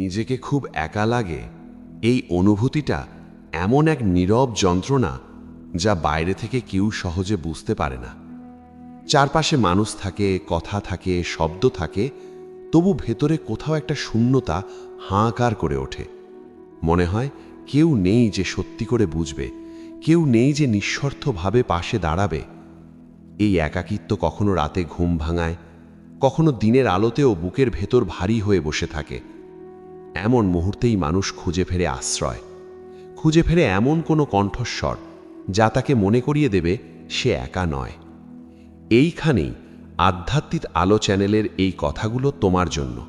নিজেকে খুব একা লাগে, এই অনুভূতিটা এমন এক নীরব যন্ত্রণা যা বাইরে থেকে কেউ সহজে বুঝতে পারে না। চারপাশে মানুষ থাকে, কথা থাকে, শব্দ থাকে, তবু ভেতরে কোথাও একটা শূন্যতা হাঁকার করে ওঠে। মনে হয় কেউ নেই যে সত্যি করে বুঝবে, কেউ নেই যে নিঃস্বার্থভাবে পাশে দাঁড়াবে। এই একাকিত্ব কখনো রাতে ঘুম ভাঙায়, কখনো দিনের আলোতেও বুকের ভেতর ভারী হয়ে বসে থাকে। এমন মুহূর্তেই মানুষ খুঁজে ফেরে আশ্রয়। খুঁজে ফেরে এমন কোনো কণ্ঠস্বর যা তাকে মনে করিয়ে দেবে সে একা নয়। এইখানেই আধ্যাত্মিক আলো চ্যানেলের এই কথাগুলো তোমার জন্য।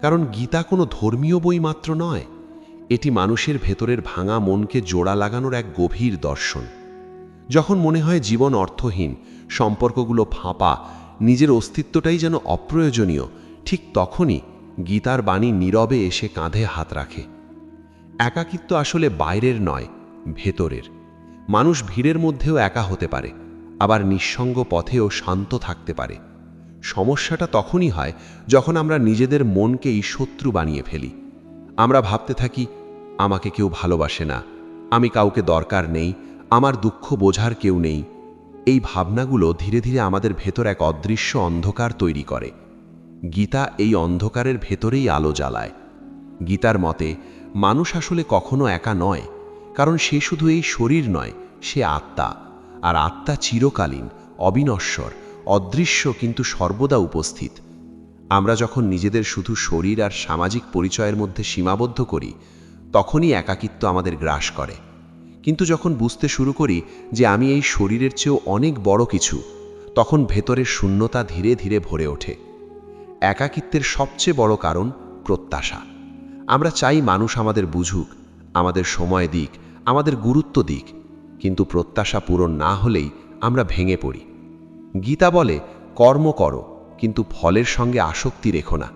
কারণ গীতা কোনো ধর্মীয় বই মাত্র নয়। এটি মানুষের ভেতরের ভাঙা মনকে জোড়া লাগানোর এক গভীর দর্শন। যখন মনে হয় জীবন অর্থহীন, সম্পর্কগুলো ফাঁপা, নিজের অস্তিত্বটাই যেন অপ্রয়োজনীয়, ঠিক তখনই গীতার বাণী নীরবে এসে কাঁধে হাত রাখে। একাকিত্ব আসলে বাইরের নয়, ভেতরের। মানুষ ভিড়ের মধ্যেও একা হতে পারে, আবার নিঃসঙ্গ পথেও শান্ত থাকতে পারে। সমস্যাটা তখনই হয় যখন আমরা নিজেদের মনকেই শত্রু বানিয়ে ফেলি। আমরা ভাবতে থাকি, আমাকে কেউ ভালোবাসে না, আমি কাউকে দরকার নেই, আমার দুঃখ বোঝার কেউ নেই। এই ভাবনাগুলো ধীরে ধীরে আমাদের ভেতর এক অদৃশ্য অন্ধকার তৈরি করে। গীতা এই অন্ধকারের ভেতরেই আলো জ্বালায়। গীতার মতে, মানুষ আসলে কখনো একা নয়, কারণ সে শুধু এই শরীর নয়, সে আত্মা। আর আত্মা চিরকালীন, অবিনশ্বর, অদৃশ্য কিন্তু সর্বদা উপস্থিত। আমরা যখন নিজেদের শুধু শরীর আর সামাজিক পরিচয়ের মধ্যে সীমাবদ্ধ করি, তখনই একাকিত্ব আমাদের গ্রাস করে। কিন্তু যখন বুঝতে শুরু করি যে আমি এই শরীরের চেয়েও অনেক বড় কিছু, তখন ভেতরের শূন্যতা ধীরে ধীরে ভরে ওঠে। একাকিত্বের সবচেয়ে বড় কারণ প্রত্যাশা। আমরা চাই মানুষ আমাদের বুঝুক, আমাদের সময় দিক, আমাদের গুরুত্ব দিক, কিন্তু প্রত্যাশা পূরণ না হলেই আমরা ভেঙে পড়ি। গীতা বলে, কর্ম করো, কিন্তু ফলের সঙ্গে আসক্তি রেখো না।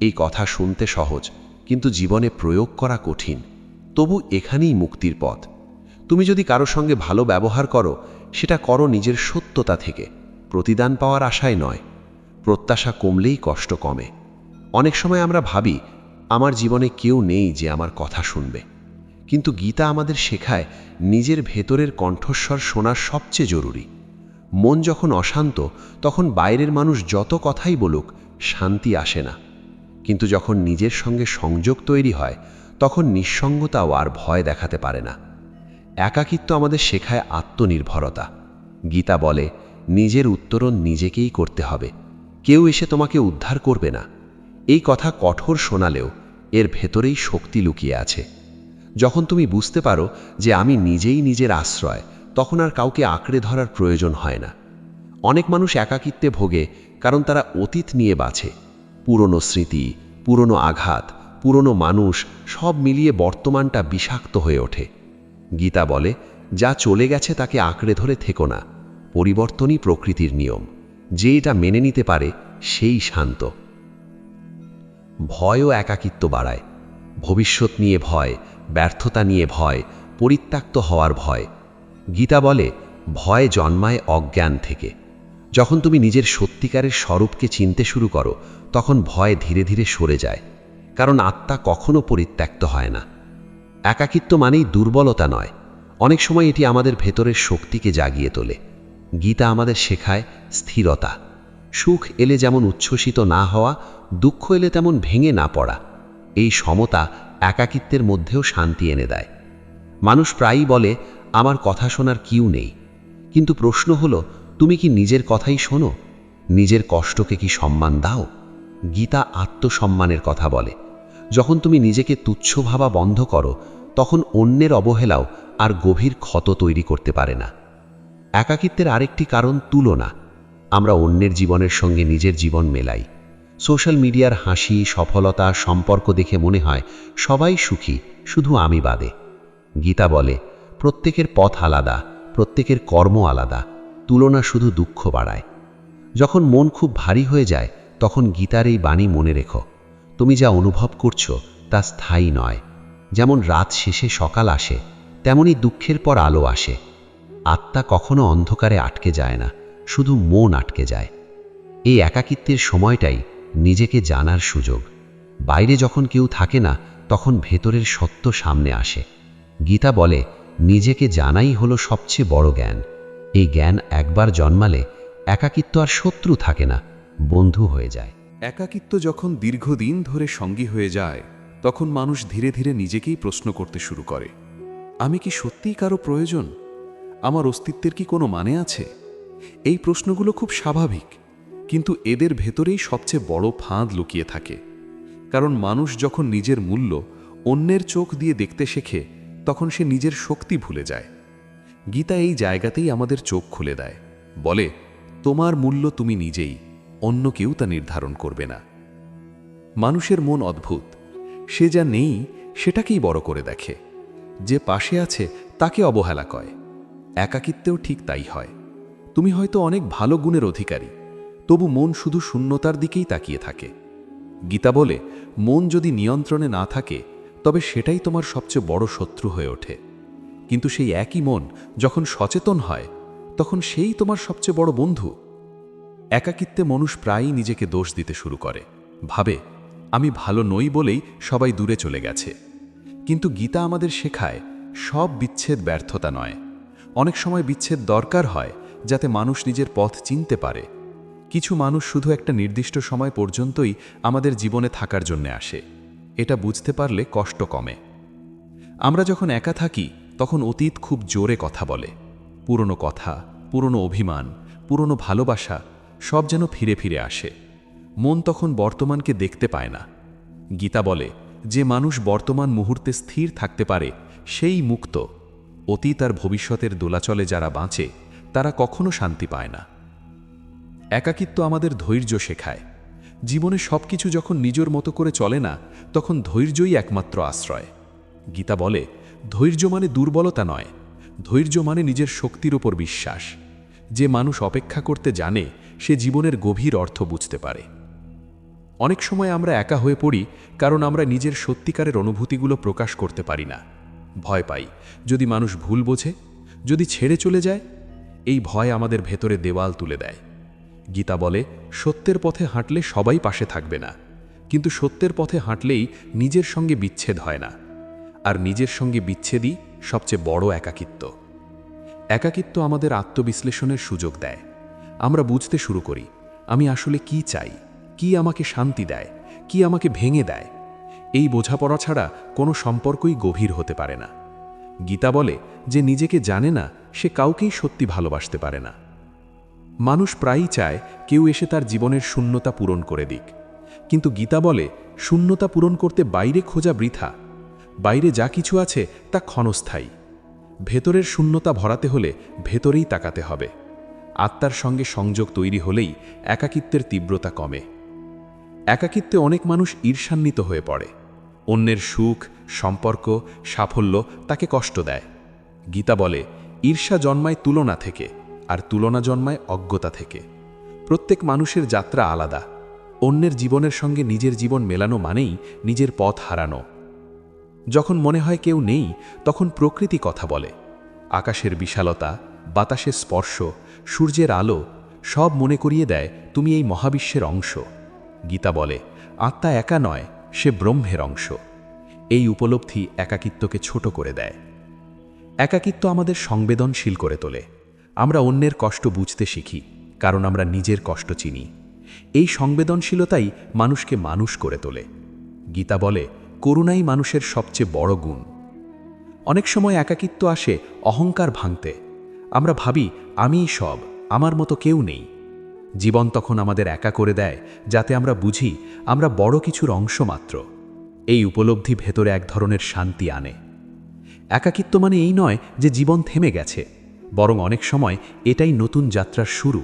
এই কথা শুনতে সহজ, কিন্তু জীবনে প্রয়োগ করা কঠিন। তবু এখানেই মুক্তির পথ। তুমি যদি কারও সঙ্গে ভালো ব্যবহার করো, সেটা করো নিজের সত্যতা থেকে। প্রতিদান পাওয়ার আশায় নয়। প্রত্যাশা কমলেই কষ্ট কমে। অনেক সময় আমরা ভাবি, আমার জীবনে কেউ নেই যে আমার কথা শুনবে। কিন্তু গীতা আমাদের শেখায় নিজের ভেতরের কণ্ঠস্বর শোনার সবচেয়ে জরুরি। মন যখন অশান্ত, তখন বাইরের মানুষ যত কথাই বলুক, শান্তি আসে না। কিন্তু যখন নিজের সঙ্গে সংযোগ তৈরি হয়, তখন নিঃসঙ্গতাও আর ভয় দেখাতে পারে না। একাকিত্ব আমাদের শেখায় আত্মনির্ভরতা। গীতা বলে, নিজের উত্তরণ নিজেকেই করতে হবে। কেউ এসে তোমাকে উদ্ধার করবে না। এই কথা কঠোর শোনালেও এর ভেতরেই শক্তি লুকিয়ে আছে। যখন তুমি বুঝতে পারো যে আমি নিজেই নিজের আশ্রয়, তখন আর কাউকে আঁকড়ে ধরার প্রয়োজন হয় না। অনেক মানুষ একাকিত্বে ভোগে কারণ তারা অতীত নিয়ে বাঁচে পুরনো স্মৃতি, পুরনো আঘাত, পুরনো মানুষ সব মিলিয়ে বর্তমানটা বিষাক্ত হয়ে ওঠে। গীতা বলে, যা চলে গেছে তাকে আঁকড়ে ধরে থেকো না। পরিবর্তনই প্রকৃতির নিয়ম। যে এটা মেনে নিতে পারে, সেই শান্ত। ভয়ও একাকিত্ব বাড়ায়। ভবিষ্যৎ নিয়ে ভয়, ব্যর্থতা নিয়ে ভয়, পরিত্যক্ত হওয়ার ভয়। গীতা বলে, ভয় জন্মায় অজ্ঞান থেকে। যখন তুমি নিজের সত্যিকারের স্বরূপকে চিনতে শুরু করো, তখন ভয় ধীরে ধীরে সরে যায়। কারণ আত্মা কখনো পরিত্যক্ত হয় না। একাকিত্ব মানেই দুর্বলতা নয়। অনেক সময় এটি আমাদের ভেতরের শক্তিকে জাগিয়ে তোলে। গীতা আমাদের শেখায় স্থিরতা। সুখ এলে যেমন উচ্ছ্বসিত না হওয়া, দুঃখ এলে তেমন ভেঙে না পড়া। এই সমতা একাকিত্বের মধ্যেও শান্তি এনে দেয়। মানুষ প্রায়ই বলে, আমার কথা শোনার কিউ নেই। কিন্তু প্রশ্ন হলো, তুমি কি নিজের কথাই শোনো? নিজের কষ্টকে কি সম্মান দাও? গীতা আত্মসম্মানের কথা বলে। যখন তুমি নিজেকে তুচ্ছ ভাবা বন্ধ করো, তখন অন্যের অবহেলাও আর গভীর ক্ষত তৈরি করতে পারে না। একাকিত্বের আরেকটি কারণ তুলনা। আমরা অন্যের জীবনের সঙ্গে নিজের জীবন মেলাই। সোশ্যাল মিডিয়ার হাসি, সফলতা, সম্পর্ক দেখে মনে হয় সবাই সুখী, শুধু আমি বাদে। গীতা বলে, প্রত্যেকের পথ আলাদা, প্রত্যেকের কর্ম আলাদা, তুলনা শুধু দুঃখ বাড়ায়। যখন মন খুব ভারী হয়ে যায়, তখন গীতার এই বাণী মনে রেখো, তুমি যা অনুভব করছ তা স্থায়ী নয়। যেমন রাত শেষে সকাল আসে, তেমনি দুঃখের পর আলো আসে। আত্মা কখনো অন্ধকারে আটকে যায় না, শুধু মন আটকে যায়। এই একাকিত্বের সময়টাই নিজেকে জানার সুযোগ। বাইরে যখন কেউ থাকে না, তখন ভেতরের সত্য সামনে আসে। গীতা বলে, নিজেকে জানাই হলো সবচেয়ে বড় জ্ঞান। এই জ্ঞান একবার জন্মালে একাকিত্ব আর শত্রু থাকে না, বন্ধু হয়ে যায়। একাকিত্ব যখন দীর্ঘদিন ধরে সঙ্গী হয়ে যায়, তখন মানুষ ধীরে ধীরে নিজেকেই প্রশ্ন করতে শুরু করে, আমি কি সত্যিই কারও প্রয়োজন? আমার অস্তিত্বের কি কোনো মানে আছে? এই প্রশ্নগুলো খুব স্বাভাবিক, কিন্তু এদের ভেতরেই সবচেয়ে বড় ফাঁদ লুকিয়ে থাকে। কারণ মানুষ যখন নিজের মূল্য অন্যের চোখ দিয়ে দেখতে শেখে, তখন সে নিজের শক্তি ভুলে যায়। গীতা এই জায়গাতেই আমাদের চোখ খুলে দেয়, বলে, তোমার মূল্য তুমি নিজেই, অন্য কেউ তা নির্ধারণ করবে না। মানুষের মন অদ্ভুত, সে যা নেই সেটাকেই বড় করে দেখে। যে পাশে আছে তাকে অবহেলা কয়। একাকিত্বেও ঠিক তাই হয়। তুমি হয়তো অনেক ভালো গুণের অধিকারী, তবু মন শুধু শূন্যতার দিকেই তাকিয়ে থাকে। গীতা বলে, মন যদি নিয়ন্ত্রণে না থাকে, তবে সেটাই তোমার সবচেয়ে বড় শত্রু হয়ে ওঠে। কিন্তু সেই একই মন যখন সচেতন হয়, তখন সেই তোমার সবচেয়ে বড় বন্ধু। একাকিত্বে মানুষ প্রায়ই নিজেকে দোষ দিতে শুরু করে। ভাবে, আমি ভালো নই বলেই সবাই দূরে চলে গেছে। কিন্তু গীতা আমাদের শেখায়, সব বিচ্ছেদ ব্যর্থতা নয়। অনেক সময় বিচ্ছেদ দরকার হয়, যাতে মানুষ নিজের পথ চিনতে পারে। কিছু মানুষ শুধু একটা নির্দিষ্ট সময় পর্যন্তই আমাদের জীবনে থাকার জন্য আসে। এটা বুঝতে পারলে কষ্ট কমে। আমরা যখন একা থাকি, তখন অতীত খুব জোরে কথা বলে। পুরনো কথা, পুরনো অভিমান, পুরনো ভালোবাসা, সব যেন ফিরে ফিরে আসে। মন তখন বর্তমানকে দেখতে পায় না। গীতা বলে, যে মানুষ বর্তমান মুহূর্তে স্থির থাকতে পারে, সেই মুক্ত। অতীত আর ভবিষ্যতের দোলাচলে যারা বাঁচে, তারা কখনো শান্তি পায় না। একাকিত্ব আমাদের ধৈর্য শেখায়। জীবনে সবকিছু যখন নিজের মতো করে চলে না, তখন ধৈর্যই একমাত্র আশ্রয়। গীতা বলে, ধৈর্য মানে দুর্বলতা নয়, ধৈর্য মানে নিজের শক্তির ওপর বিশ্বাস। যে মানুষ অপেক্ষা করতে জানে, সে জীবনের গভীর অর্থ বুঝতে পারে। অনেক সময় আমরা একা হয়ে পড়ি, কারণ আমরা নিজের সত্যিকারের অনুভূতিগুলো প্রকাশ করতে পারি না। ভয় পাই। যদি মানুষ ভুল বোঝে, যদি ছেড়ে চলে যায়, এই ভয় আমাদের ভেতরে দেওয়াল তুলে দেয়। গীতা বলে, সত্যের পথে হাঁটলে সবাই পাশে থাকবে না। কিন্তু সত্যের পথে হাঁটলেই নিজের সঙ্গে বিচ্ছেদ হয় না। আর নিজের সঙ্গে বিচ্ছেদই সবচেয়ে বড় একাকিত্ব। একাকিত্ব আমাদের আত্মবিশ্লেষণের সুযোগ দেয়। আমরা বুঝতে শুরু করি, আমি আসলে কি চাই? কি আমাকে শান্তি দেয়? কি আমাকে ভেঙে দেয়? এই বোঝাপড়া ছাড়া কোনো সম্পর্কই গভীর হতে পারে না। গীতা বলে যে নিজেকে জানে না, সে কাউকেই সত্যি ভালোবাসতে পারে না। মানুষ প্রায়ই চায় কেউ এসে তার জীবনের শূন্যতা পূরণ করে দিক। কিন্তু গীতা বলে শূন্যতা পূরণ করতে বাইরে খোঁজা বৃথা। বাইরে যা কিছু আছে তা ক্ষণস্থায়ী। ভেতরের শূন্যতা ভরাতে হলে ভেতরেই তাকাতে হবে। আত্মার সঙ্গে সংযোগ তৈরি হলেই একাকিত্বের তীব্রতা কমে। একাকিত্বে অনেক মানুষ ঈর্ষান্বিত হয়ে পড়ে। অন্যের সুখ, সম্পর্ক, সাফল্য তাকে কষ্ট দেয়। গীতা বলে, ঈর্ষা জন্মায় তুলনা থেকে, আর তুলনা জন্মায় অজ্ঞতা থেকে। প্রত্যেক মানুষের যাত্রা আলাদা। অন্যের জীবনের সঙ্গে নিজের জীবন মেলানো মানেই নিজের পথ হারানো। যখন মনে হয় কেউ নেই, তখন প্রকৃতি কথা বলে। আকাশের বিশালতা, বাতাসের স্পর্শ, সূর্যের আলো, সব মনে করিয়ে দেয়, তুমি এই মহাবিশ্বের অংশ। গীতা বলে, আত্মা একা নয় সে ব্রহ্মের অংশ। এই উপলব্ধি একাকিত্বকে ছোট করে দেয়। একাকিত্ব আমাদের সংবেদনশীল করে তোলে। আমরা অন্যের কষ্ট বুঝতে শিখি, কারণ আমরা নিজের কষ্ট চিনি। এই সংবেদনশীলতাই মানুষকে মানুষ করে তোলে। গীতা বলে, করুণাই মানুষের সবচেয়ে বড় গুণ। অনেক সময় একাকিত্ব আসে অহংকার ভাঙতে। আমরা ভাবি, আমিই সব, আমার মতো কেউ নেই। জীবন তখন আমাদের একা করে দেয়, যাতে আমরা বুঝি আমরা বড় কিছুর অংশ মাত্র। এই উপলব্ধি ভেতরে এক ধরনের শান্তি আনে। একাকিত্ব মানে এই নয় যে জীবন থেমে গেছে, বরং অনেক সময় এটাই নতুন যাত্রার শুরু।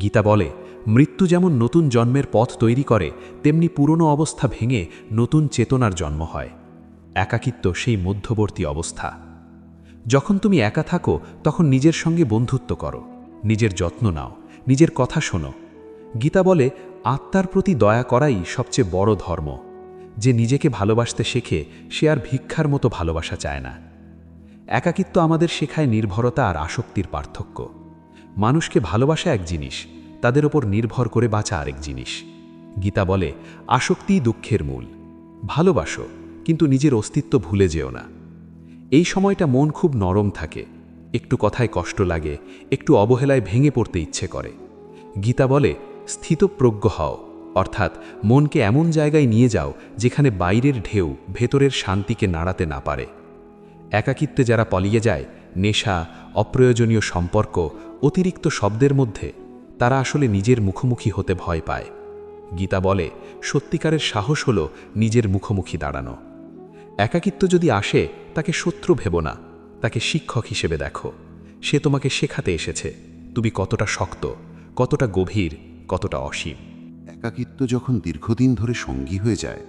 গীতা বলে, মৃত্যু যেমন নতুন জন্মের পথ তৈরি করে, তেমনি পুরনো অবস্থা ভেঙে নতুন চেতনার জন্ম হয়। একাকিত্ব সেই মধ্যবর্তী অবস্থা। যখন তুমি একা থাকো, তখন নিজের সঙ্গে বন্ধুত্ব করো, নিজের যত্ন নাও। নিজের কথা শোনো। গীতা বলে, আত্মার প্রতি দয়া করাই সবচেয়ে বড় ধর্ম। যে নিজেকে ভালোবাসতে শেখে, সে আর ভিক্ষার মতো ভালোবাসা চায় না। একাকিত্ব আমাদের শেখায় নির্ভরতা আর আসক্তির পার্থক্য। মানুষকে ভালোবাসা এক জিনিস, তাদের ওপর নির্ভর করে বাঁচা আরেক জিনিস। গীতা বলে, আসক্তিই দুঃখের মূল। ভালোবাসো, কিন্তু নিজের অস্তিত্ব ভুলে যেও না। এই সময়টা মন খুব নরম থাকে। একটু কথায় কষ্ট লাগে, একটু অবহেলায় ভেঙে পড়তে ইচ্ছে করে। গীতা বলে, স্থিতপ্রজ্ঞ হও, অর্থাৎ মনকে এমন জায়গায় নিয়ে যাও যেখানে বাইরের ঢেউ ভেতরের শান্তিকে নাড়াতে না পারে। একাকিত্বে যারা পলিয়ে যায়, নেশা, অপ্রয়োজনীয় সম্পর্ক, অতিরিক্ত শব্দের মধ্যে, তারা আসলে নিজের মুখোমুখি হতে ভয় পায়। গীতা বলে, সত্যিকারের সাহস হল নিজের মুখোমুখি দাঁড়ানো। একাকিত্ব যদি আসে, তাকে শত্রু ভেব না। তাকে শিক্ষক হিসেবে দেখো। সে তোমাকে শেখাতে এসেছে, তুমি কতটা শক্ত, কতটা গভীর, কতটা অসীম। একাকিত্ব যখন দীর্ঘদিন ধরে সঙ্গী হয়ে যায়,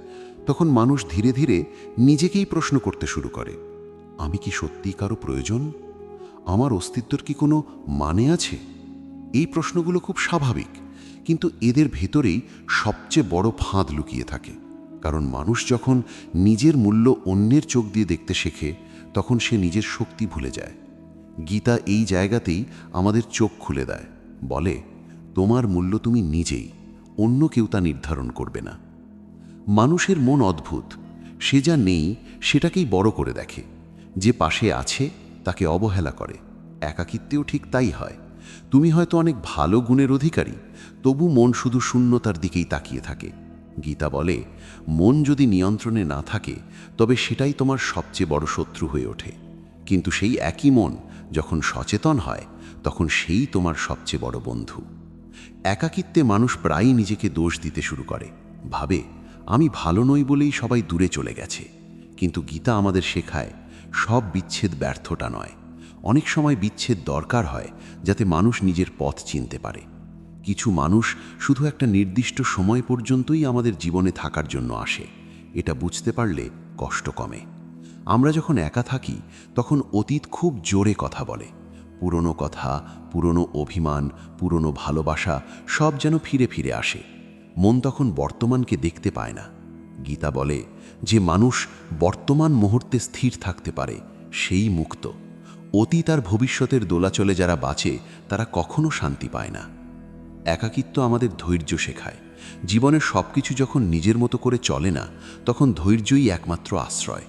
তখন মানুষ ধীরে ধীরে নিজেকেই প্রশ্ন করতে শুরু করে, আমি কি সত্যিই কারও প্রয়োজন? আমার অস্তিত্বর কি কোনো মানে আছে? এই প্রশ্নগুলো খুব স্বাভাবিক, কিন্তু এদের ভেতরেই সবচেয়ে বড় ফাঁদ লুকিয়ে থাকে, কারণ মানুষ যখন নিজের মূল্য অন্যের চোখ দিয়ে দেখতে শেখে তখন সে নিজের শক্তি ভুলে যায়। গীতা এই জায়গাতেই আমাদের চোখ খুলে দেয়। বলে, তোমার মূল্য তুমি নিজেই, অন্য কেউ তা নির্ধারণ করবে না। মানুষের মন অদ্ভুত, সে যা নেই সেটাকেই বড় করে দেখে। যে পাশে আছে, তাকে অবহেলা করে। একাকিত্বেও ঠিক তাই হয়। তুমি হয়তো অনেক ভালো গুণের অধিকারী, তবু মন শুধু শূন্যতার দিকেই তাকিয়ে থাকে। গীতা বলে, মন যদি নিয়ন্ত্রণে না থাকে, তবে সেটাই তোমার সবচেয়ে বড় শত্রু হয়ে ওঠে। কিন্তু সেই একই মন যখন সচেতন হয়, তখন সেই তোমার সবচেয়ে বড় বন্ধু। একাকিত্বে মানুষ প্রায়ই নিজেকে দোষ দিতে শুরু করে। ভাবে, আমি ভালো নই বলেই সবাই দূরে চলে গেছে। কিন্তু গীতা আমাদের শেখায়, সব বিচ্ছেদ ব্যর্থটা নয়। অনেক সময় বিচ্ছেদ দরকার হয়, যাতে মানুষ নিজের পথ চিনতে পারে। কিছু মানুষ শুধু একটা নির্দিষ্ট সময় পর্যন্তই আমাদের জীবনে থাকার জন্য আসে। এটা বুঝতে পারলে কষ্ট কমে। আমরা যখন একা থাকি, তখন অতীত খুব জোরে কথা বলে। পুরনো কথা, পুরনো অভিমান, পুরনো ভালোবাসা সব যেন ফিরে ফিরে আসে। মন তখন বর্তমানকে দেখতে পায় না। গীতা বলে যে মানুষ বর্তমান মুহূর্তে স্থির থাকতে পারে, সেই মুক্ত। অতীত আর ভবিষ্যতের দোলাচলে যারা বাঁচে, তারা কখনো শান্তি পায় না। একাকিত্ব আমাদের ধৈর্য শেখায়। জীবনের সব কিছু যখন নিজের মতো করে চলে না, তখন ধৈর্যই একমাত্র আশ্রয়।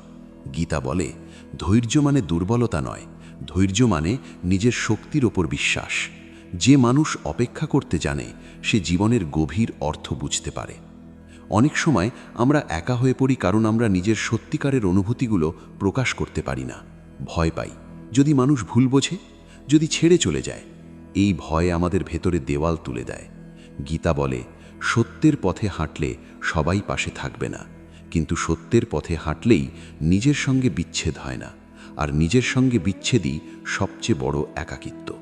গীতা বলে, ধৈর্য মানে দুর্বলতা নয়, ধৈর্য মানে নিজের শক্তির ওপর বিশ্বাস। যে মানুষ অপেক্ষা করতে জানে, সে জীবনের গভীর অর্থ বুঝতে পারে। অনেক সময় আমরা একা হয়ে পড়ি কারণ আমরা নিজের সত্যিকারের অনুভূতিগুলো প্রকাশ করতে পারি না। ভয় পাই। যদি মানুষ ভুল বোঝে, যদি ছেড়ে চলে যায় এই ভয় আমাদের ভেতরে দেওয়াল তুলে দেয়। গীতা বলে, সত্যের পথে হাঁটলে সবাই পাশে থাকবে না। কিন্তু সত্যের পথে হাঁটলেই নিজের সঙ্গে বিচ্ছেদ হয় না। আর নিজের সঙ্গে বিচ্ছেদই সবচেয়ে বড় একাকিত্ব।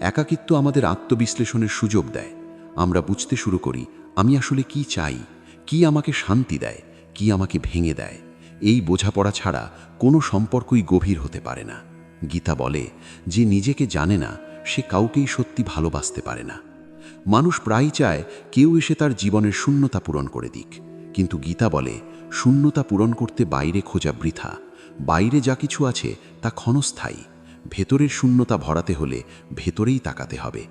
একাকিত্ব আমাদের আত্মবিশ্লেষণের সুযোগ দেয়। আমরা বুঝতে শুরু করি, আমি আসলে কি চাই? কি আমাকে শান্তি দেয়? কি আমাকে ভেঙে দেয়? এই বোঝাপড়া ছাড়া কোনো সম্পর্কই গভীর হতে পারে না। গীতা বলে, যে নিজেকে জানে না সে কাউকেই সত্যি ভালোবাসতে পারে না। মানুষ প্রায় চায় কেউ এসে তার জীবনের শূন্যতা পূরণ করে দিক। কিন্তু গীতা বলে, শূন্যতা পূরণ করতে বাইরে খোঁজা বৃথা। বাইরে যা কিছু আছে তা ক্ষণস্থায়ী। ভেতরের শূন্যতা ভরাতে হলে ভেতরেই তাকাতে হবে।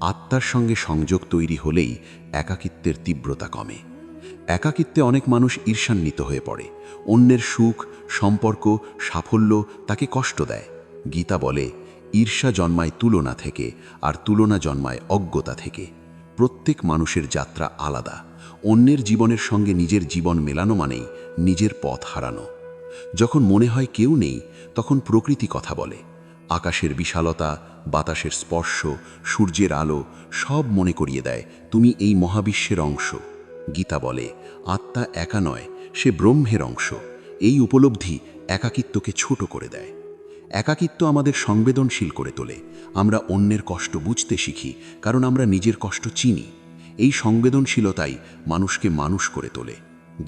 আত্মার সঙ্গে সংযোগ তৈরি হলেই একাকিত্বের তীব্রতা কমে। একাকিত্বে অনেক মানুষ ঈর্ষান্বিত হয়ে পড়ে। অন্যের সুখ, সম্পর্ক, সাফল্য তাকে কষ্ট দেয়। গীতা বলে ঈর্ষা জন্মায় তুলনা থেকে আর তুলনা জন্মায় অজ্ঞতা থেকে। প্রত্যেক মানুষের যাত্রা আলাদা। অন্যের জীবনের সঙ্গে নিজের জীবন মেলানো মানেই নিজের পথ হারানো। যখন মনে হয় কেউ নেই, তখন প্রকৃতি কথা বলে। আকাশের বিশালতা, বাতাসের স্পর্শ, সূর্যের আলো সব মনে করিয়ে দেয়, তুমি এই মহাবিশ্বের অংশ। গীতা বলে, আত্মা একা নয়, সে ব্রহ্মের অংশ। এই উপলব্ধি একাকিত্বকে ছোট করে দেয়। একাকিত্ব আমাদের সংবেদনশীল করে তোলে। আমরা অন্যের কষ্ট বুঝতে শিখি, কারণ আমরা নিজের কষ্ট চিনি। এই সংবেদনশীলতাই মানুষকে মানুষ করে তোলে।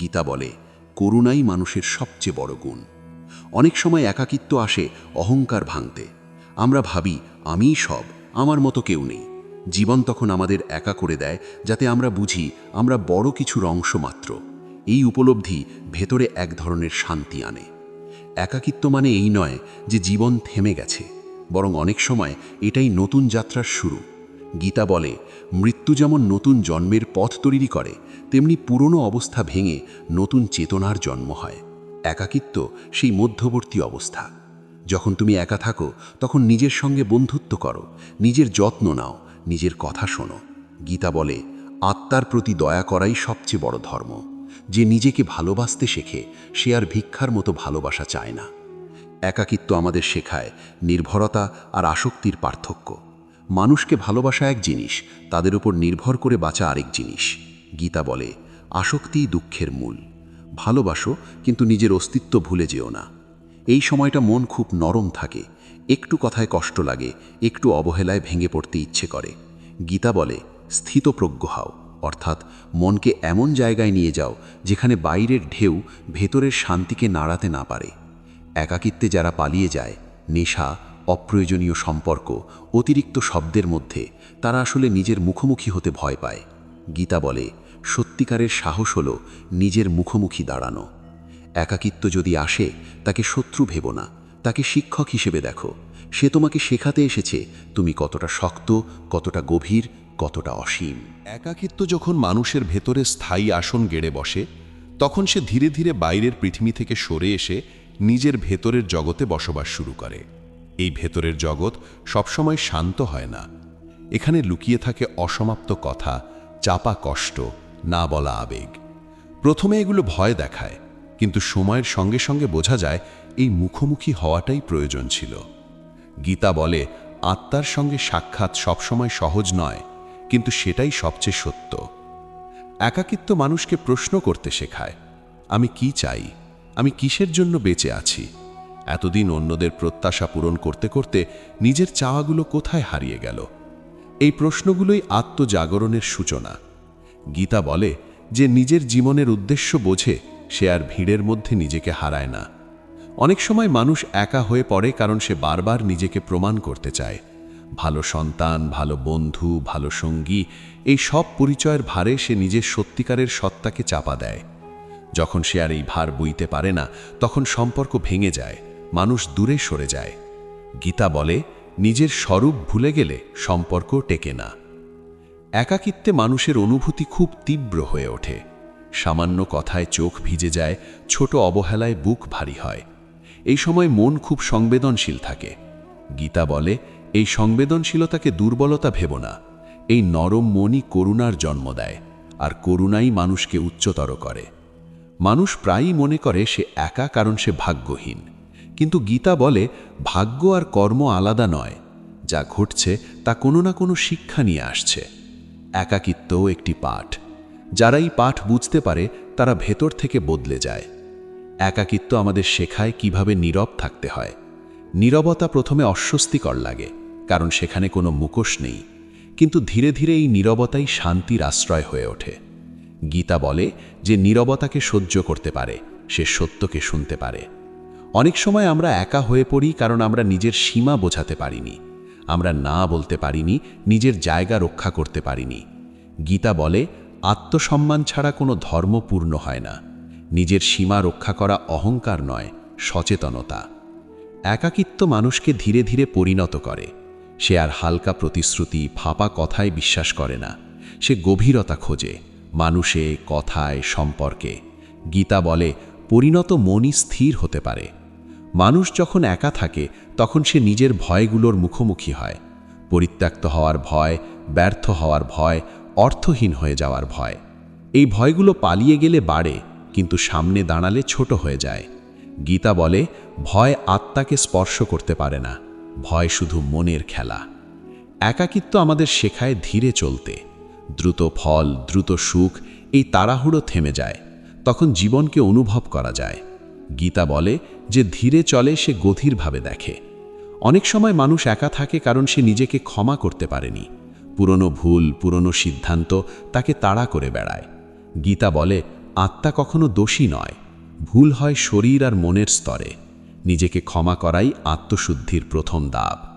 গীতা বলে, করুণাই মানুষের সবচেয়ে বড় গুণ। অনেক সময় একাকিত্ব আসে অহংকার ভাঙতে। আমরা ভাবি, আমিই সব, আমার মতো কেউ নেই। জীবন তখন আমাদের একা করে দেয়, যাতে আমরা বুঝি, আমরা বড় কিছুর অংশ মাত্র। এই উপলব্ধি ভেতরে এক ধরনের শান্তি আনে। একাকিত্ব মানে এই নয় যে জীবন থেমে গেছে, বরং অনেক সময় এটাই নতুন যাত্রার শুরু। গীতা বলে, মৃত্যু যেমন নতুন জন্মের পথ তৈরি করে, তেমনি পুরনো অবস্থা ভেঙে নতুন চেতনার জন্ম হয়। একাকিত্ব সেই মধ্যবর্তী অবস্থা। যখন তুমি একা থাকো, তখন নিজের সঙ্গে বন্ধুত্ব করো, নিজের যত্ন নাও, নিজের কথা শোনো। গীতা বলে, আত্মার প্রতি দয়া করাই সবচেয়ে বড় ধর্ম। যে নিজেকে ভালোবাসতে শেখে, সে আর ভিক্ষার মতো ভালোবাসা চায় না। একাকিত্ব আমাদের শেখায় নির্ভরতা আর আসক্তির পার্থক্য। মানুষকে ভালোবাসা এক জিনিস, তাদের উপর নির্ভর করে বাঁচা আরেক জিনিস। গীতা বলে আসক্তিই দুঃখের মূল। ভালোবাসো, কিন্তু নিজের অস্তিত্ব ভুলে যেও না। এই সময়টা মন খুব নরম থাকে, একটু কথায় কষ্ট লাগে, একটু অবহেলায় ভেঙে পড়তে ইচ্ছে করে। গীতা বলে, স্থিতপ্রজ্ঞ হও। অর্থাৎ মনকে এমন জায়গায় নিয়ে যাও যেখানে বাইরের ঢেউ ভেতরের শান্তিকে নাড়াতে না পারে। একাকিত্বে যারা পালিয়ে যায়, নেশা, অপ্রয়োজনীয় সম্পর্ক, অতিরিক্ত শব্দের মধ্যে, তারা আসলে নিজের মুখোমুখি হতে ভয় পায়। গীতা বলে, সত্যিকারের সাহস হল নিজের মুখোমুখি দাঁড়ানো। একাকিত্ব যদি আসে, তাকে শত্রু ভেব না, তাকে শিক্ষক হিসেবে দেখো। সে তোমাকে শেখাতে এসেছে তুমি কতটা শক্ত, কতটা গভীর কতটা অসীম। একাকিত্ব যখন মানুষের ভেতরে স্থায়ী আসন গেড়ে বসে, তখন সে ধীরে ধীরে বাইরের পৃথিবী থেকে সরে এসে নিজের ভেতরের জগতে বসবাস শুরু করে। এই ভেতরের জগৎ সবসময় শান্ত হয় না। এখানে লুকিয়ে থাকে অসমাপ্ত কথা, চাপা কষ্ট, না বলা আবেগ। প্রথমে এগুলো ভয় দেখায়, কিন্তু সময়ের সঙ্গে সঙ্গে বোঝা যায় এই মুখোমুখি হওয়াটাই প্রয়োজন ছিল। গীতা বলে, আত্মার সঙ্গে সাক্ষাৎ সবসময় সহজ নয় কিন্তু সেটাই সবচেয়ে সত্য। একাকিত্ব মানুষকে প্রশ্ন করতে শেখায়, আমি কি চাই? আমি কিসের জন্য বেঁচে আছি? এতদিন অন্যদের প্রত্যাশা পূরণ করতে করতে নিজের চাওয়াগুলো কোথায় হারিয়ে গেল? এই প্রশ্নগুলোই আত্মজাগরণের সূচনা। গীতা বলে যে নিজের জীবনের উদ্দেশ্য বোঝে, সে আর ভিড়ের মধ্যে নিজেকে হারায় না। অনেক সময় মানুষ একা হয়ে পড়ে কারণ সে বারবার নিজেকে প্রমাণ করতে চায়। ভালো সন্তান, ভালো বন্ধু, ভালো সঙ্গী, এই সব পরিচয়ের ভারে সে নিজের সত্যিকারের সত্তাকে চাপা দেয়। যখন সে আর এই ভার বইতে পারে না, তখন সম্পর্ক ভেঙে যায়, মানুষ দূরে সরে যায়। গীতা বলে, নিজের স্বরূপ ভুলে গেলে সম্পর্ক টেকে না। একাকিত্বে মানুষের অনুভূতি খুব তীব্র হয়ে ওঠে। সামান্য কথায় চোখ ভিজে যায়, ছোট অবহেলায় বুক ভারী হয়। এই সময় মন খুব সংবেদনশীল থাকে। গীতা বলে এই সংবেদনশীলতাকে দুর্বলতা ভেব না। এই নরম মনই করুণার জন্ম দেয়, আর করুণাই মানুষকে উচ্চতর করে। মানুষ প্রায়ই মনে করে সে একা কারণ সে ভাগ্যহীন। কিন্তু গীতা বলে, ভাগ্য আর কর্ম আলাদা নয়। যা ঘটছে, তা কোনো না কোনো শিক্ষা নিয়ে আসছে। একাকিত্বও একটি পাঠ। যারা এই পাঠ বুঝতে পারে, তারা ভেতর থেকে বদলে যায়। একাকিত্ব আমাদের শেখায় কীভাবে নীরব থাকতে হয়। নীরবতা প্রথমে অস্বস্তিকর লাগে। কারণ সেখানে কোনো মুখোশ নেই। কিন্তু ধীরে ধীরে এই নীরবতাই শান্তির আশ্রয় হয়ে ওঠে। গীতা বলে যে নীরবতাকে সহ্য করতে পারে, সে সত্যকে শুনতে পারে। অনেক সময় আমরা একা হয়ে পড়ি কারণ আমরা নিজের সীমা বোঝাতে পারিনি। আমরা না বলতে পারিনি, নিজের জায়গা রক্ষা করতে পারিনি। গীতা বলে, আত্মসম্মান ছাড়া কোনো ধর্ম পূর্ণ হয় না। নিজের সীমা রক্ষা করা অহংকার নয়, সচেতনতা। একাকিত্ব মানুষকে ধীরে ধীরে পরিণত করে। সে আর হালকা প্রতিশ্রুতি, ফাঁপা কথায় বিশ্বাস করে না। সে গভীরতা খোঁজে, মানুষে, কথায়, সম্পর্কে। গীতা বলে, পরিণত মনই স্থির হতে পারে। মানুষ যখন একা থাকে, তখন সে নিজের ভয়গুলোর মুখোমুখি হয়। পরিত্যক্ত হওয়ার ভয়, ব্যর্থ হওয়ার ভয়, অর্থহীন হয়ে যাওয়ার ভয়। এই ভয়গুলো পালিয়ে গেলে বাড়ে, কিন্তু সামনে দাঁড়ালে ছোট হয়ে যায়। গীতা বলে, ভয় আত্মাকে স্পর্শ করতে পারে না। ভয় শুধু মনের খেলা। একাকিত্ব আমাদের শেখায় ধীরে চলতে। দ্রুত ফল, দ্রুত সুখ এই তাড়াহুড়ো থেমে যায়, তখন জীবনকে অনুভব করা যায়। গীতা বলে যে ধীরে চলে সে গভীরভাবে দেখে। অনেক সময় মানুষ একা থাকে কারণ সে নিজেকে ক্ষমা করতে পারেনি। পুরনো ভুল, পুরনো সিদ্ধান্ত তাকে তাড়া করে বেড়ায়। গীতা বলে, আত্মা কখনো দোষী নয়। ভুল হয় শরীর আর মনের স্তরে। নিজেকে ক্ষমা করাই আত্মশুদ্ধির প্রথম দাব।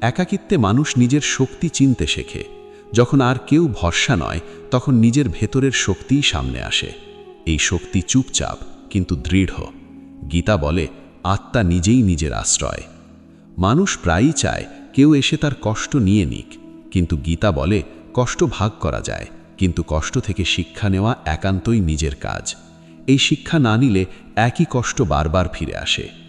একাকিত্বে মানুষ নিজের শক্তি চিনতে শেখে। যখন আর কেউ ভরসা নয়, তখন নিজের ভেতরের শক্তিই সামনে আসে। এই শক্তি চুপচাপ, কিন্তু দৃঢ়। গীতা বলে, আত্মা নিজেই নিজের আশ্রয়। মানুষ প্রায়ই চায়, কেউ এসে তার কষ্ট নিয়ে নিক। কিন্তু গীতা বলে, কষ্ট ভাগ করা যায়, কিন্তু কষ্ট থেকে শিক্ষা নেওয়া একান্তই নিজের কাজ। এই শিক্ষা না নিলে একই কষ্ট বারবার ফিরে আসে।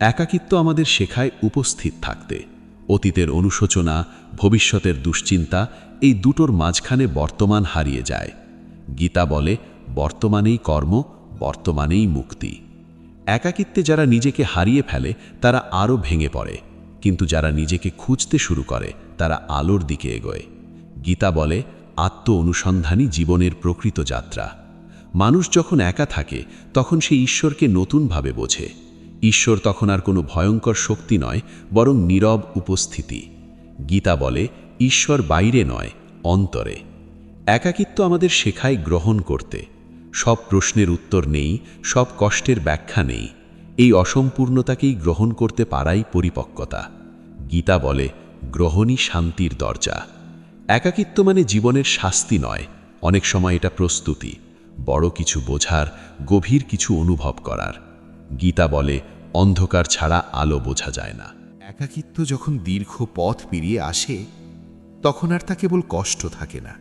একাকিত্ব আমাদের শেখায় উপস্থিত থাকতে, অতীতের অনুশোচনা, ভবিষ্যতের দুশ্চিন্তা, এই দুটোর মাঝখানে বর্তমান হারিয়ে যায়। গীতা বলে, বর্তমানেই কর্ম, বর্তমানেই মুক্তি। একাকিত্বে যারা নিজেকে হারিয়ে ফেলে, তারা আরও ভেঙে পড়ে। কিন্তু যারা নিজেকে খুঁজতে শুরু করে, তারা আলোর দিকে এগোয়। গীতা বলে আত্ম অনুসন্ধানই জীবনের প্রকৃত যাত্রা। মানুষ যখন একা থাকে, তখন সে ঈশ্বরকে নতুনভাবে বোঝে। ঈশ্বর তখন আর কোনো ভয়ঙ্কর শক্তি নয়, বরং নীরব উপস্থিতি। গীতা বলে, ঈশ্বর বাইরে নয়, অন্তরে। একাকিত্ব আমাদের শেখায় গ্রহণ করতে। সব প্রশ্নের উত্তর নেই, সব কষ্টের ব্যাখ্যা নেই। এই অসম্পূর্ণতাকেই গ্রহণ করতে পারাই পরিপক্কতা। গীতা বলে, গ্রহণই শান্তির দরজা। একাকিত্ব মানে জীবনের শাস্তি নয়, অনেক সময় এটা প্রস্তুতি, বড় কিছু বোঝার, গভীর কিছু অনুভব করার। গীতা বলে অন্ধকার ছাড়া আলো বোঝা যায় না। একাকিত্ব যখন দীর্ঘ পথ পেরিয়ে আসে, তখন আর তা কেবল কষ্ট থাকে না,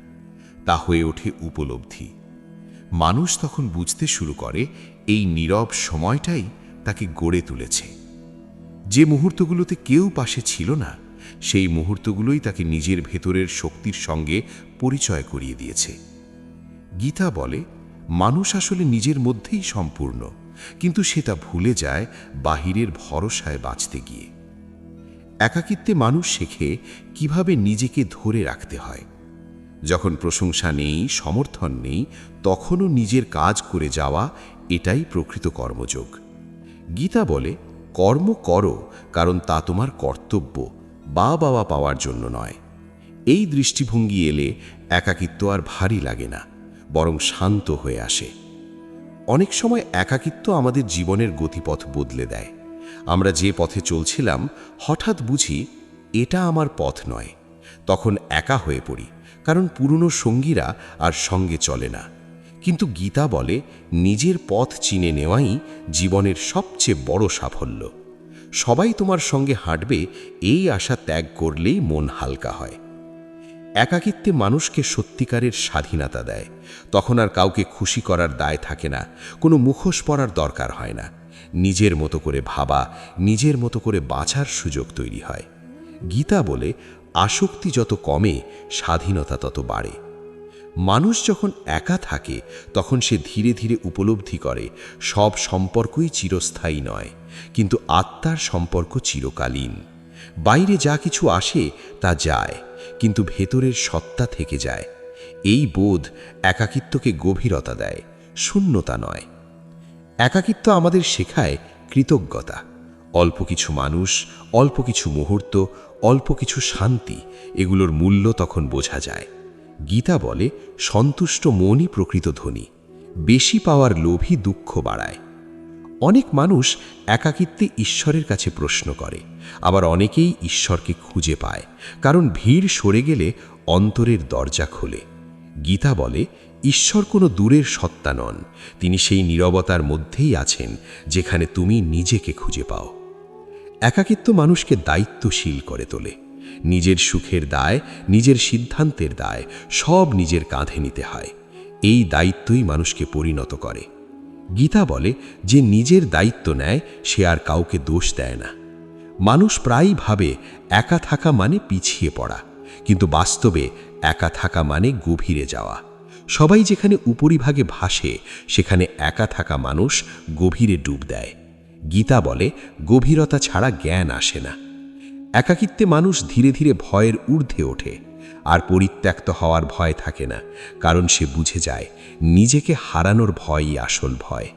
তা হয়ে ওঠে উপলব্ধি। মানুষ তখন বুঝতে শুরু করে, এই নীরব সময়টাই তাকে গড়ে তুলেছে। যে মুহূর্তগুলোতে কেউ পাশে ছিল না, সেই মুহূর্তগুলোই তাকে নিজের ভেতরের শক্তির সঙ্গে পরিচয় করিয়ে দিয়েছে। গীতা বলে, মানুষ আসলে নিজের মধ্যেই সম্পূর্ণ। কিন্তু সেটা ভুলে যায় বাহিরের ভরসায় বাঁচতে গিয়ে। একাকিত্বে মানুষ শেখে কীভাবে নিজেকে ধরে রাখতে হয়। যখন প্রশংসা নেই, সমর্থন নেই, তখনও নিজের কাজ করে যাওয়া এটাই প্রকৃত কর্মযোগ। গীতা বলে, কর্ম করো, কারণ তা তোমার কর্তব্য, বা বাবা পাওয়ার জন্য নয়। এই দৃষ্টিভঙ্গি এলে একাকিত্ব আর ভারী লাগে না, বরং শান্ত হয়ে আসে। অনেক সময় একাকিত্ব আমাদের জীবনের গতিপথ বদলে দেয়। আমরা যে পথে চলছিলাম, হঠাৎ বুঝি এটা আমার পথ নয়। তখন একা হয়ে পড়ি, কারণ পুরনো সঙ্গীরা আর সঙ্গে চলে না। কিন্তু গীতা বলে, নিজের পথ চিনে নেওয়াই জীবনের সবচেয়ে বড় সাফল্য। সবাই তোমার সঙ্গে হাঁটবে, এই আশা ত্যাগ করলেই মন হালকা হয়। একাকিত্বে মানুষকে সত্যিকারের স্বাধীনতা দেয়। তখন আর কাউকে খুশি করার দায় থাকে না, কোনো মুখোশ পরার দরকার হয় না। নিজের মতো করে ভাবা, নিজের মতো করে বাঁচার সুযোগ তৈরি হয়। গীতা বলে, আসক্তি যত কমে, স্বাধীনতা তত বাড়ে। মানুষ যখন একা থাকে, তখন সে ধীরে ধীরে উপলব্ধি করে, সব সম্পর্কই চিরস্থায়ী নয়, কিন্তু আত্মার সম্পর্ক চিরকালীন। বাইরে যা কিছু আসে, তা যায়। কিন্তু ভেতরের সত্তা থেকে যায়। এই বোধ একাকিত্বকে গভীরতা দেয়, শূন্যতা নয়। একাকিত্ব আমাদের শেখায় কৃতজ্ঞতা। অল্প কিছু মানুষ, অল্প কিছু মুহূর্ত, অল্প কিছু শান্তি, এগুলোর মূল্য তখন বোঝা যায়। গীতা বলে, সন্তুষ্ট মনই প্রকৃত ধনী, বেশি পাওয়ার লোভই দুঃখ বাড়ায়। অনেক মানুষ একাকিত্বে ঈশ্বরের কাছে প্রশ্ন করে, আবার অনেকেই ঈশ্বরকে খুঁজে পায়, কারণ ভিড় সরে গেলে অন্তরের দরজা খোলে। গীতা বলে, ঈশ্বর কোনো দূরের সত্তা নন, তিনি সেই নীরবতার মধ্যেই আছেন, যেখানে তুমি নিজেকে খুঁজে পাও। একাকিত্ব মানুষকে দায়িত্বশীল করে তোলে। নিজের সুখের দায়, নিজের সিদ্ধান্তের দায়, সব নিজের কাঁধে নিতে হয়। এই দায়িত্বই মানুষকে পরিণত করে। গীতা বলে, যে নিজের দায়িত্ব নেয়, সে আর কাউকে দোষ দেয় না। মানুষ প্রায়ই ভাবে, একা থাকা মানে পিছিয়ে পড়া। কিন্তু বাস্তবে, একা থাকা মানে গভীরে যাওয়া। সবাই যেখানে উপরিভাগে ভাসে, সেখানে একা থাকা মানুষ গভীরে ডুব দেয়। গীতা বলে, গভীরতা ছাড়া জ্ঞান আসে না। একাকিত্বে মানুষ ধীরে ধীরে ভয়ের ঊর্ধ্বে ওঠে। আর পরিত্যক্ত হওয়ার ভয় থাকে না, কারণ সে বুঝে যায় নিজেকে হারানোর ভয়ই আসল ভয়।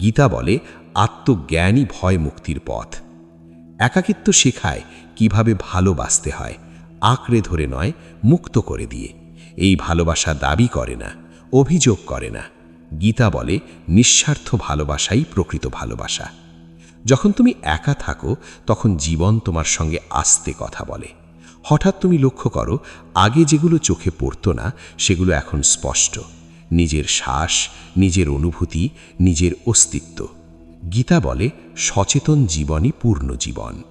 গীতা বলে, আত্মজ্ঞানই ভয় মুক্তির পথ। একাকিত্ব শেখায় কীভাবে ভালোবাসতে হয়, আঁকড়ে ধরে নয়, মুক্ত করে দিয়ে। এই ভালোবাসা দাবি করে না, অভিযোগ করে না। গীতা বলে, নিঃস্বার্থ ভালোবাসাই প্রকৃত ভালোবাসা। যখন তুমি একা থাকো, তখন জীবন তোমার সঙ্গে আস্তে কথা বলে। হঠাৎ তুমি লক্ষ্য করো, আগে যেগুলো চোখে পড়তো না, সেগুলো এখন স্পষ্ট। নিজের শ্বাস, নিজের অনুভূতি, নিজের অস্তিত্ব। গীতা বলে, সচেতন জীবনই পূর্ণ জীবন।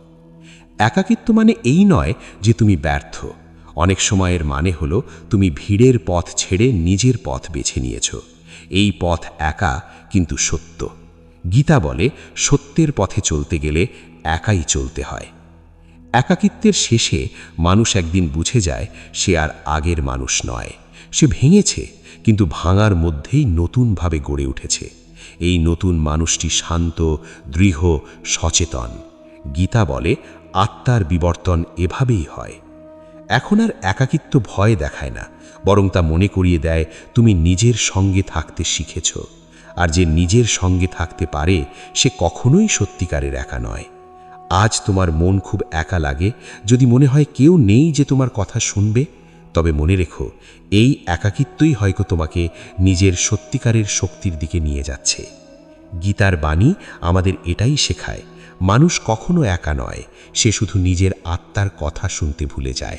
একাকিত্ব মানে এই নয় যে তুমি ব্যর্থ। অনেক সময়ের মানে হলো, তুমি ভিড়ের পথ ছেড়ে নিজের পথ বেছে নিয়েছ। এই পথ একা, কিন্তু সত্য। গীতা বলে, সত্যের পথে চলতে গেলে একাই চলতে হয়। একাকিত্বের শেষে মানুষ একদিন বুঝে যায় সে আর আগের মানুষ নয়। সে ভেঙেছে, কিন্তু ভাঙার মধ্যেই নতুনভাবে গড়ে উঠেছে। এই নতুন মানুষটি শান্ত, দৃঢ়, সচেতন। গীতা বলে, আত্মার বিবর্তন এভাবেই হয়। এখন আর একাকিত্ব ভয় দেখায় না, বরং তা মনে করিয়ে দেয়, তুমি নিজের সঙ্গে থাকতে শিখেছ। আর যে নিজের সঙ্গে থাকতে পারে, সে কখনোই সত্যিকারের একা নয়। আজ তোমার মন খুব একা লাগে। যদি মনে হয় কেউ নেই যে তোমার কথা শুনবে, তবে মনে রেখো, এই একাকিত্বই হয়তো তোমাকে নিজের সত্যিকারের শক্তির দিকে নিয়ে যাচ্ছে। গীতার বাণী আমাদের এটাই শেখায়, মানুষ কখনো একা নয়, সে শুধু নিজের আত্মার কথা শুনতে ভুলে যায়।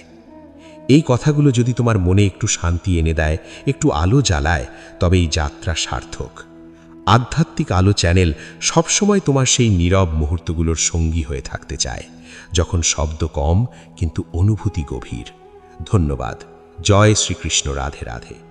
এই কথাগুলো যদি তোমার মনে একটু শান্তি এনে দেয়, একটু আলো জ্বালায়, তবে এই যাত্রা সার্থক। আধ্যাত্মিক আলো চ্যানেল সবসময় তোমার সেই নীরব মুহূর্তগুলোর সঙ্গী হয়ে থাকতে চায়, যখন শব্দ কম কিন্তু অনুভূতি গভীর। ধন্যবাদ। জয় শ্রীকৃষ্ণ রাধে রাধে।